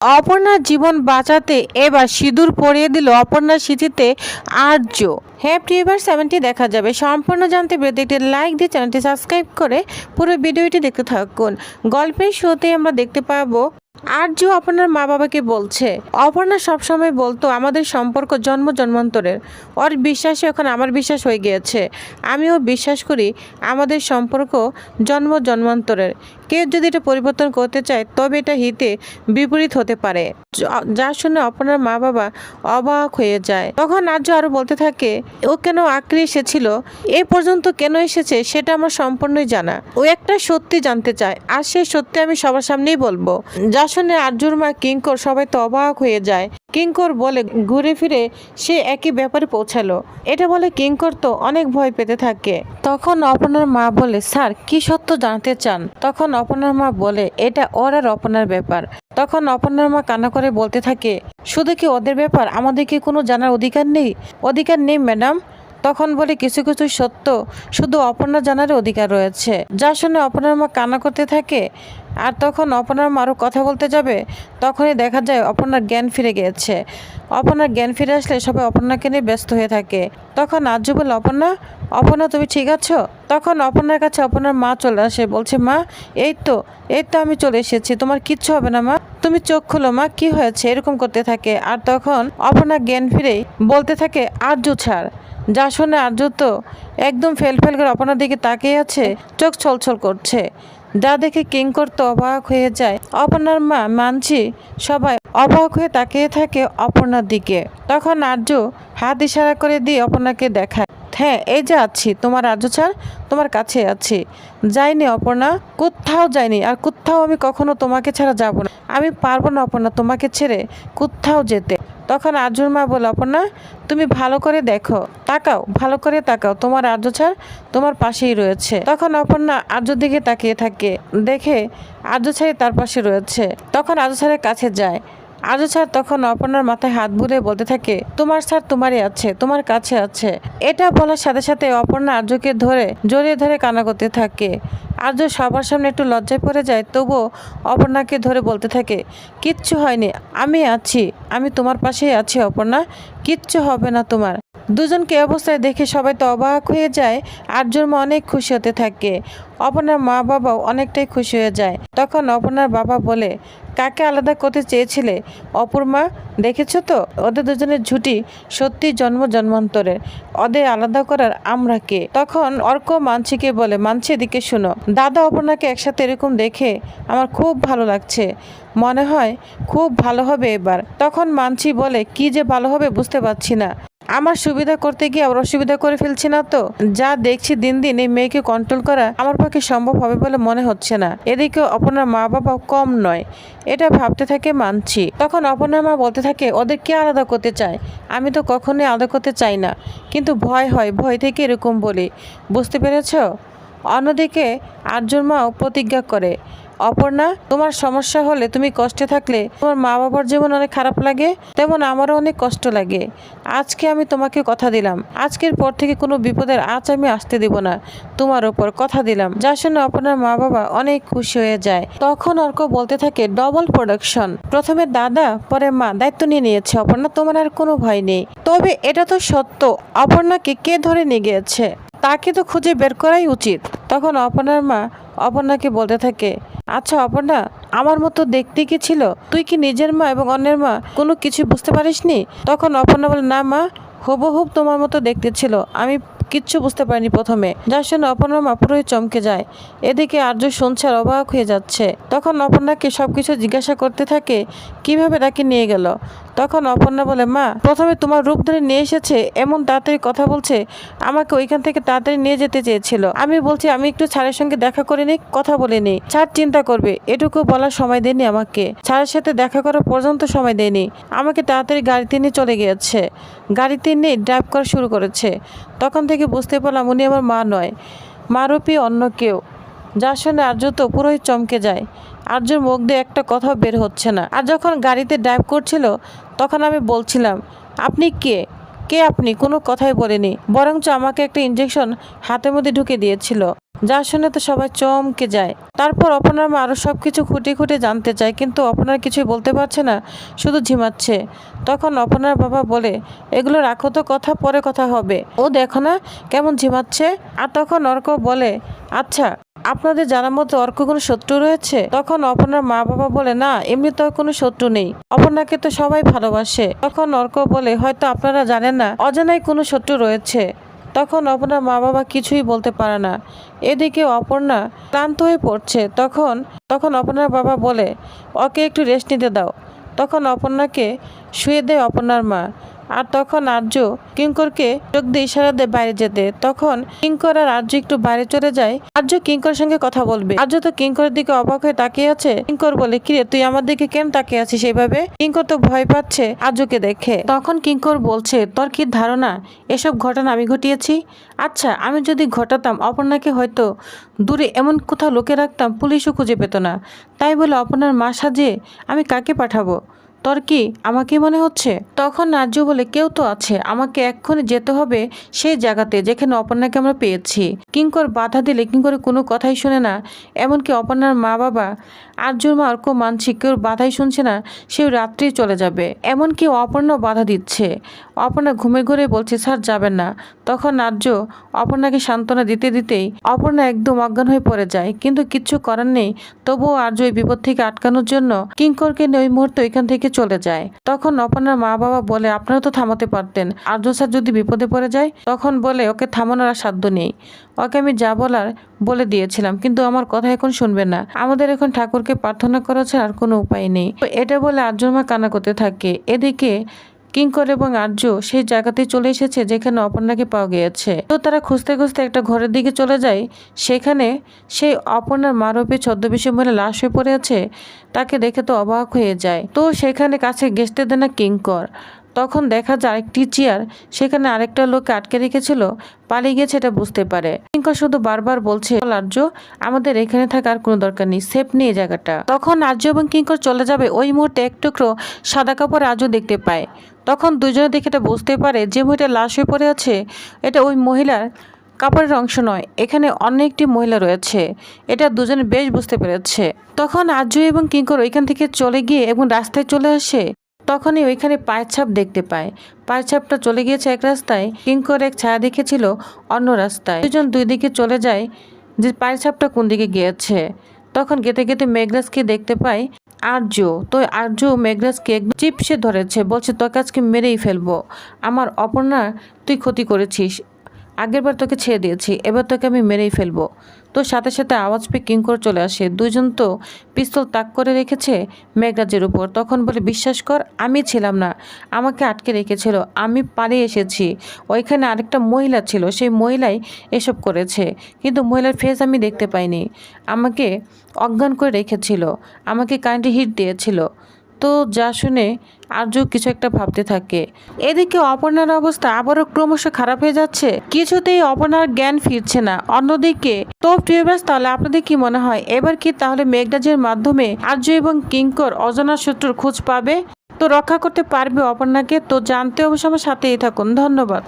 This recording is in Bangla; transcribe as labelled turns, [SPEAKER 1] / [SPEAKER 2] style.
[SPEAKER 1] অপর্ণার জীবন বাঁচাতে এবার সিঁদুর পরিয়ে দিল অপর্ণার স্মৃতিতে আর্য। হ্যাঁ প্রিয়বার সেভেনটি দেখা যাবে। সম্পূর্ণ জানতে ভিডিওটি লাইক দিয়ে চ্যানেলটি সাবস্ক্রাইব করে পুরো ভিডিওটি দেখতে থাকুন। গল্পের শোতে আমরা দেখতে পাবো আর্য আপনার মা বাবাকে বলছে, অপর্ণা সবসময় বলতো, আমাদের সম্পর্ক জন্ম জন্মান্তরের। ওর বিশ্বাসে এখন আমার বিশ্বাস হয়ে গিয়েছে। আমিও বিশ্বাস করি আমাদের সম্পর্ক জন্ম জন্মান্তরের। কেউ যদি এটা পরিবর্তন করতে চায়, তবে এটা হিতে বিপরীত হতে পারে। য- শুনে আপনার মা বাবা অবাক হয়ে যায়। তখন আর্য আরও বলতে থাকে, ও কেন আঁকড়ে এসেছিল? এ পর্যন্ত কেন এসেছে সেটা আমার সম্পূর্ণই জানা। ও একটা সত্যি জানতে চায়, আর সেই সত্যি আমি সবার সামনেই বলব। যা শুনে আর্যুর মা কিঙ্কর সবাই তো অবাক হয়ে যায়। কিঙ্কর বলে, ঘুরে ফিরে সে একই ব্যাপারে পৌঁছালো। এটা বলে কিঙ্কর তো অনেক ভয় পেতে থাকে। তখন অপনার মা বলে, স্যার, কি সত্য জানতে চান? তখন অপনার মা বলে, এটা ওর আর অপনার ব্যাপার। তখন অপর্ণার মা কান্না করে বলতে থাকে, শুধু কি ওদের ব্যাপার? আমাদের কি কোনো জানার অধিকার নেই? অধিকার নেই, ম্যাডাম। তখন বলে, কিছু কিছু সত্য। শুধু অপর্ণা জানার অধিকার রয়েছে। যা শুনে অপর্ণার মা কান্না করতে থাকে। আর তখন অপনার মারো কথা বলতে যাবে তখনই দেখা যায় অপনার জ্ঞান ফিরে গিয়েছে। অপর্ণার জ্ঞান ফিরে আসলে সবাই অপর্ণাকে নিয়ে ব্যস্ত হয়ে থাকে। তখন আর্য বলে, অপর্ণা অপর্ণা, তুমি ঠিক আছো? তখন অপর্ণার কাছে অপর্ণার মা চলে আসে, বলছে, মা, এই তো এই তো আমি চলে এসেছি, তোমার কিচ্ছু হবে না, মা। তুমি চোখ খুলো, মা, কি হয়েছে? এরকম করতে থাকে। আর তখন অপর্ণা জ্ঞান ফিরেই বলতে থাকে আর্য ছাড়। যা শুনে আর্য তো একদম ফেল ফেল করে অপর্ণার দিকে তাকিয়ে আছে, চোখ ছলছল করছে। যা দেখে কিঙ্কর তো অবাক হয়ে যায়। অপর্ণার মা, মানছি, সবাই অবাক হয়ে তাকিয়ে থাকে অপর্ণার দিকে। তখন আর্য হাত ইশারা করে দিয়ে অপর্ণাকে দেখায়। হ্যাঁ এই যে আছি। তোমার রাজ্য ছাড়, তোমার কাছে আছি। যাইনি অপর্ণা, কোথাও যাইনি। আর কোথাও আমি কখনো তোমাকে ছাড়া যাব না। আমি পারব না অপর্ণা তোমাকে ছেড়ে কোথাও যেতে। তখন আর্যুর মা বলে, অপর্ণা, তুমি ভালো করে দেখো। তাকাও, ভালো করে তাকাও। তোমার আর্য ছাড় তোমার পাশেই রয়েছে। তখন অপর্ণা আর্যর দিকে তাকিয়ে থাকে। দেখে আর্য ছাড়ি তার পাশে রয়েছে। তখন আর্য ছাড়ের কাছে যায়। আজও স্যার তখন অপর্ণার মাথায় হাত বুড়ে বলতে থাকে, তোমার স্যার তোমারই আছে, তোমার কাছে আছে। এটা বলার সাথে সাথে অপর্ণা আর্যকে ধরে জড়িয়ে ধরে কান্না করতে থাকে। আর্য সবার সামনে একটু লজ্জায় পড়ে যায়, তবুও অপর্ণাকে ধরে বলতে থাকে, কিচ্ছু হয়নি, আমি আছি, আমি তোমার পাশেই আছি অপর্ণা, কিচ্ছু হবে না তোমার। দুজনকে অবস্থায় দেখে সবাই তো অবাক হয়ে যায় আর্যর মা অনেক খুশি হতে থাকে। অপর্ণার মা বাবাও অনেকটাই খুশি হয়ে যায়। তখন অপর্ণার বাবা বলে, কাকে আলাদা করতে চেয়েছিলে? অপর মা দেখেছ তো? ওদের দুজনের ঝুটি সত্যি জন্ম জন্মান্তরের ওদের আলাদা করার আমরা কে? তখন অর্ক মানছিকে বলে মানছি এদিকে শুনো। দাদা অপর্ণাকে একসাথে এরকম দেখে আমার খুব ভালো লাগছে। মনে হয় খুব ভালো হবে এবার। তখন মানছি বলে, কি যে ভালো হবে বুঝতে পারছি না। আমার সুবিধা করতে গিয়ে আবার অসুবিধা করে ফেলছি না তো। যা দেখছি দিন দিন এই মেয়েকে কন্ট্রোল করা আমার পক্ষে সম্ভব হবে বলে মনে হচ্ছে না। এদিকে অপনার মা বাবা কম নয়, এটা ভাবতে থাকে মানছি। তখন অপনার মা বলতে থাকে, ওদের কে আলাদা করতে চায়? আমি তো কখনোই আলাদা করতে চাই না। কিন্তু ভয় হয়, ভয় থেকে এরকম বলি। বুঝতে পেরেছ? অন্যদিকে আর্যর মাও প্রতিজ্ঞা করে অপর্ণা, তোমার সমস্যা হলে তুমি কষ্টে থাকলে তোমার মা বাবার যেমন অনেক খারাপ লাগে, তেমন আমারও অনেক কষ্ট লাগে। আজকে আমি তোমাকে কথা দিলাম। আজকের পর থেকে কোনো বিপদের আজ আমি আসতে দিব না। তোমার ওপর কথা দিলাম। যা শুনে অপর্ণার মা বাবা অনেক খুশি হয়ে যায়। তখন অর্ক বলতে থাকে ডবল প্রোডাকশন প্রথমে দাদা, পরে মা দায়িত্ব নিয়ে নিয়েছে। অপর্ণা, তোমার আর কোনো ভয় নেই। তবে এটা তো সত্য। অপর্ণাকে কে ধরে নিয়ে গিয়েছে? তাকে তো খুঁজে বের করাই উচিত। তখন অপর্ণার মা অপর্ণাকে বলতে থাকে আচ্ছা অপর্ণা, আমার মতো দেখতে কি ছিল? তুই কি নিজের মা এবং অন্যের মা কোনো কিছু বুঝতে পারিসনি? তখন অপর্ণা বলে, না মা হুবহুব তোমার মতো দেখতে ছিল। আমি কিচ্ছু বুঝতে পারিনি প্রথমে। যার শুনে অপর্ণা পুরোই চমকে যায়। এদিকে আর্য শুনছে অবাক হয়ে যাচ্ছে। তখন অপর্ণাকে সবকিছু জিজ্ঞাসা করতে থাকে, কীভাবে তাকে নিয়ে গেল? তখন অপর্ণা বলে, মা, প্রথমে তোমার রূপ ধরে নিয়ে এসেছে, এমন তাড়াতাড়ি কথা বলছে, আমাকে ওইখান থেকে তাড়াতাড়ি নিয়ে যেতে চেয়েছিল। আমি বলছি, আমি একটু ছাড়ের সঙ্গে দেখা করে নিই, কথা বলে নিই। ছাড় চিন্তা করবে, এটুকু বলার সময় দেয়নি আমাকে। ছাড়ের সাথে দেখা করা পর্যন্ত সময় দেয়নি। আমাকে তাড়াতাড়ি গাড়িতে নিয়ে চলে গিয়েছে। গাড়িতে নিয়ে ড্রাইভ করা শুরু করেছে। তখন থেকে বুঝতে পারলাম উনি আমার মা নয়। মারুপি অন্য কেউ। যার শুনে আর্য তো পুরোই চমকে যায়। আর্যর মুখ দিয়ে একটা কথাও বের হচ্ছে না। আর যখন গাড়িতে ড্রাইভ করছিল, তখন আমি বলছিলাম, আপনি কে? কে আপনি? কোনো কথাই বলেনি। বরঞ্চ আমাকে একটা ইঞ্জেকশন হাতের মধ্যে ঢুকে দিয়েছিল। যা শুনে তো সবাই চমকে যায়। তারপর অপর্ণার মা আরও সব কিছু খুঁটে খুঁটে জানতে চায়, কিন্তু অপর্ণার কিছুই বলতে পারছে না, শুধু ঝিমাচ্ছে। তখন অপর্ণার বাবা বলে, এগুলো রাখো তো, কথা পরে কথা হবে। ও দেখো না কেমন ঝিমাচ্ছে। আর তখন অর্ক বলে আচ্ছা আপনাদের জানার মতো অর্ক কোনো শত্রু রয়েছে? তখন অপর্ণার মা বাবা বলে, না, এমনি তো কোনো শত্রু নেই। অপর্ণাকে তো সবাই ভালোবাসে। তখন অর্ক বলে, হয়তো আপনারা জানেন না, অজানায় কোনো শত্রু রয়েছে। তখন অপর্ণার মা বাবা কিছুই বলতে পারে না। এদিকে অপর্ণা ক্লান্ত হয়ে পড়ছে। তখন তখন অপর্ণার বাবা বলে, ওকে একটু রেস্ট নিতে দাও। তখন অপর্ণাকে শুয়ে দেয় অপর্ণার মা। আর তখন আর্য কিঙ্করকে চোখ দিয়ে ইশারা দেয় বাইরে যেতে। তখন কিঙ্কর আর আর্য একটু বাইরে চলে যায়। আর্য কিঙ্কর সঙ্গে কথা বলবে। আর্য তো কিঙ্করের দিকে অবাক হয়ে তাকিয়ে আছে। কিঙ্কর বলে, কিরে, তুই আমার দিকে কেন তাকিয়ে আছিস এইভাবে? কিঙ্কর তো ভয় পাচ্ছে আর্যকে দেখে। তখন কিঙ্কর বলছে, তোর কি ধারণা? এসব ঘটনা আমি ঘটিয়েছি? আচ্ছা আমি যদি ঘটাতাম, অপর্ণাকে হয়তো দূরে এমন কোথাও লোকে রাখতাম, পুলিশও খুঁজে পেত না। তাই বলে, অপর্ণার মা সাজে আমি কাকে পাঠাবো? তোর কি আমাকে মনে হচ্ছে? তখন নার্য বলে, কেউ তো আছে, আমাকে এক্ষুনি যেতে হবে সেই জায়গাতে যেখানে অপর্ণাকে আমরা পেয়েছি। কিঙ্কর বাধা দিলে কিঙ্করের কোনো কথাই শুনে না, এমনকি অপর্ণার মা বাবা আর্যর মা আর অর্ক মানসিক কেউ বাধাই শুনছে না, সে রাত্রি চলে যাবে। এমনকি অপর্ণা বাধা দিচ্ছে। অপর্ণা ঘুমে ঘুরে বলছে, স্যার, যাবেন না। তখন আর্য অপর্ণাকে সান্ত্বনা দিতে দিতেই অপর্ণা একদম অজ্ঞান হয়ে পড়ে যায়। কিন্তু কিচ্ছু করার নেই, তবুও আর্য এই বিপদ থেকে আটকানোর জন্য কিঙ্করকে ওই মুহূর্তে ওইখান থেকে চলে যায়। তখন অপনার মা বাবা বলে, আপনারা তো থামাতে পারতেন। আর্য স্যার যদি বিপদে পড়ে যায়, তখন বলে, ওকে থামানোর আর সাধ্য নেই। ওকে আমি যা বলার বলে দিয়েছিলাম, কিন্তু আমার কথা এখন শুনবে না। আমাদের এখন ঠাকুরকে প্রার্থনা করা ছাড়া আর কোনো উপায় নেই। এটা বলে আর্যর মা কানা করতে থাকে। এদিকে কিঙ্কর এবং আর্য সেই জায়গাতে চলে এসেছে যেখানে অপর্ণাকে পাওয়া গিয়েছে। তো তারা খুঁজতে খুঁজতে একটা ঘরের দিকে চলে যায়। সেখানে সেই অপর্ণার মারপে ছদ্মবেশী মহিলা লাশ হয়ে পড়ে আছে, তাকে দেখে তো অবাক হয়ে যায়। তো সেখানে কাছে গেসতে দেয় না কিঙ্কর। তখন দেখা যায় একটি চেয়ার, সেখানে আরেকটা লোককে আটকে রেখেছিল, পালিয়ে গেছে এটা বুঝতে পারে। কিঙ্কর শুধু বারবার বলছে আর্য, আমাদের এখানে থাকার কোনো দরকার নেই সেফ নেই জায়গাটা। তখন আর্য এবং কিঙ্কর চলে যাবে, ওই মুহূর্তে এক টুকরো সাদা কাপড় আজও দেখতে পায়। তখন দুজনে দেখে এটা বুঝতে পারে যে মহিলা লাশ হয়ে পড়ে আছে। এটা ওই মহিলার কাপড়ের অংশ নয়, এখানে অনেকটি মহিলা রয়েছে। এটা দুজনে বেশ বুঝতে পেরেছে। তখন আর্য এবং কিঙ্কর ওইখান থেকে চলে গিয়ে এবং রাস্তায় চলে আসে। তখনই ওইখানে পায়ের ছাপ দেখতে পায়। পায়ের ছাপটা চলে গিয়েছে এক রাস্তায়। কিঙ্কর এক ছায়া দেখেছিল অন্য রাস্তায়। দুজন দুই দিকে চলে যায় যে পায়ের ছাপটা কোন দিকে গিয়েছে। তখন গেতে গেতে মেঘরাজকে দেখতে পায় আর্য। তো আর্য মেঘরাজকে একদম চিপসে ধরেছে। বলছে, তোকে আজকে মেরেই ফেলব। আমার অপর্ণা তুই ক্ষতি করেছিস। আগেরবার তোকে ছেড়ে দিয়েছি, এবার তোকে আমি মেরেই ফেলব। তো সাথে সাথে আওয়াজ পেয়ে কিঙ্কর চলে আসে। দুজন তো পিস্তল তাক করে রেখেছে মেঘরাজের উপর। তখন বলে, বিশ্বাস কর, আমি ছিলাম না। আমাকে আটকে রেখেছিল। আমি পালিয়ে এসেছি। ওইখানে আরেকটা মহিলা ছিল। সেই মহিলাই এসব করেছে। কিন্তু মহিলার ফেস আমি দেখতে পাইনি। আমাকে অজ্ঞান করে রেখেছিল। আমাকে কারেন্টে হিট দিয়েছিল। তো যা শুনে আর্য কিছু একটা ভাবতে থাকে। এদিকে অপর্ণার অবস্থা আবারও ক্রমশ খারাপ হয়ে যাচ্ছে। কিছুতেই অপর্ণার জ্ঞান ফিরছে না। অন্যদিকে তো প্রিয়বাস তাহলে আপনাদের কি মনে হয়? এবার কি তাহলে মেঘরাজের মাধ্যমে আর্য এবং কিঙ্কর অজানা শত্রুর খোঁজ পাবে? তো রক্ষা করতে পারবে অপর্ণাকে। তো জানতে অবশ্য আমার সাথেই থাকুন। ধন্যবাদ।